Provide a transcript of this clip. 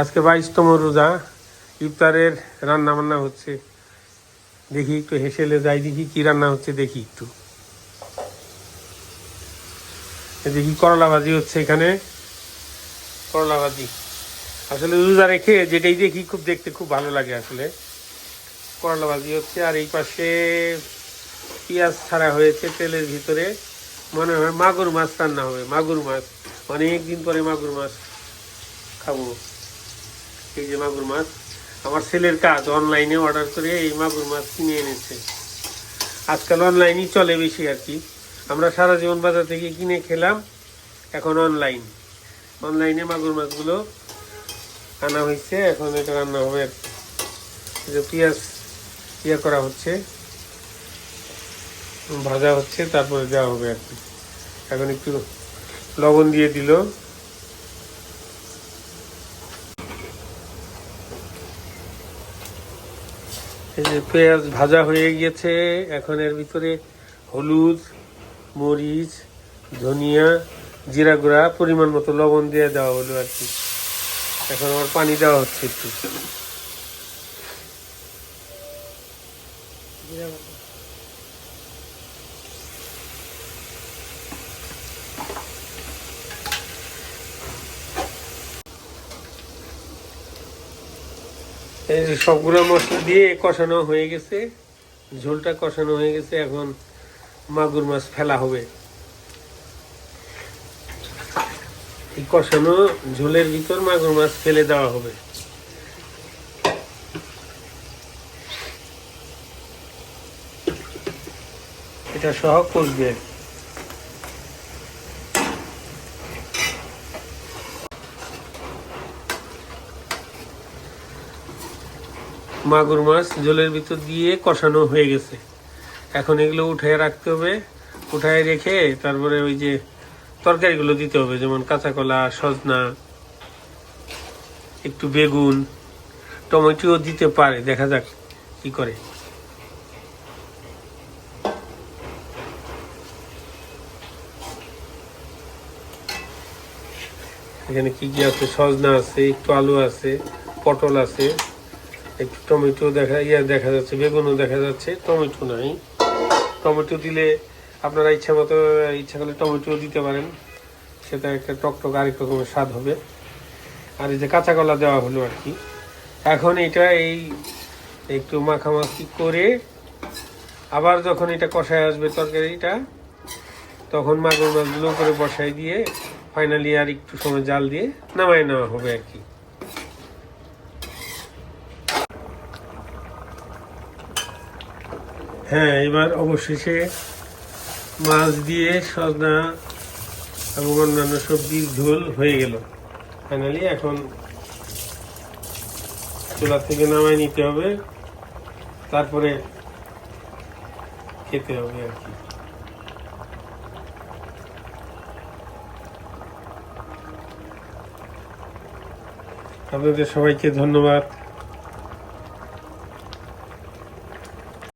আজকে বাইশতম রোজা, ইফতারের রান্না বান্না হচ্ছে। দেখি একটু হেসেলে যাই, দেখি কি রান্না হচ্ছে, দেখি একটু। দেখি করলা ভাজি হচ্ছে এখানে। করলা ভাজি। আসলে রোজা রেখে যেটাই দেখি খুব দেখতে খুব ভালো লাগে আসলে। করলা ভাজি হচ্ছে, আর এই পাশে পেঁয়াজ ছাড়া হয়েছে তেলের ভিতরে। মনে হয় মাগুর মাছ রান্না হবে, মাগুর মাছ। অনেক দিন পরে মাগুর মাছ খাব। এই যে মাগুর মাছ, আমার ছেলের কাজ অনলাইনে অর্ডার করে এই মাগুর মাছ কিনে এনেছে। আজকাল অনলাইনই চলে বেশি আর কি। আমরা সারা জীবন বাজার থেকে কিনে খেলাম, এখন অনলাইন অনলাইনে মাগুর মাছগুলো আনা হয়েছে, এখন এটা রান্না হবে যে পেঁয়াজ ইয়ে করা হচ্ছে, ভাজা হচ্ছে, তারপরে দেওয়া হবে আর কি। এখন একটু লবণ দিয়ে দিল। এই যে পেঁয়াজ ভাজা হয়ে গিয়েছে এখন এর ভিতরে হলুদ, মরিচ, ধনিয়া, জিরা গুঁড়া, পরিমাণ মতো লবণ দিয়ে দেওয়া হলো আর কি। এখন আমার পানি দেওয়া হচ্ছে একটু। এই সবগুলো মশলা দিয়ে কষানো হয়ে গেছে, ঝোলটা কষানো হয়ে গেছে, এখন মাগুর মাছ ফেলা হবে। এই কষানো ঝোলের ভিতর মাগুর মাছ ফেলে দেওয়া হবে। এটা সহ কষবে। মাগুর মাছ জলের ভিতর দিয়ে কষানো হয়ে গেছে। এখন এগুলো উঠায় রাখতে হবে। উঠায় রেখে তারপরে ওই যে তরকারিগুলো দিতে হবে, যেমন কাঁচা কলা সজনা, একটু বেগুন, টমেটোও দিতে পারে, দেখা যাক কি করে। এখানে কি কি আছে? সজনা আছে, একটু আলু আছে, পটল আছে। একটু টমেটো দেখা ইয়ে দেখা যাচ্ছে, বেগুনও দেখা যাচ্ছে, টমেটো নাই। টমেটো দিলে আপনারা ইচ্ছা মতো, ইচ্ছা করলে টমেটো দিতে পারেন। সেটা একটা টকটক আরেক রকমের স্বাদ হবে। আর এই যে কাঁচা কলা দেওয়া হলো আর কি। এখন এটা এই একটু মাখামাখি করে আবার যখন এটা কষায় আসবে তরকারিটা, তখন মাগুর মাছগুলো করে বসাই দিয়ে ফাইনালি আর একটু সময় জাল দিয়ে নামায় নেওয়া হবে আর কি। হ্যাঁ এবার অবশেষে মাছ দিয়ে সজনা এবং অন্যান্য সবজির ঝোল হয়ে গেল। ফাইনালি এখন চুলা থেকে নামায় নিতে হবে। তারপরে খেতে হবে আর কি। আপনাদের সবাইকে ধন্যবাদ।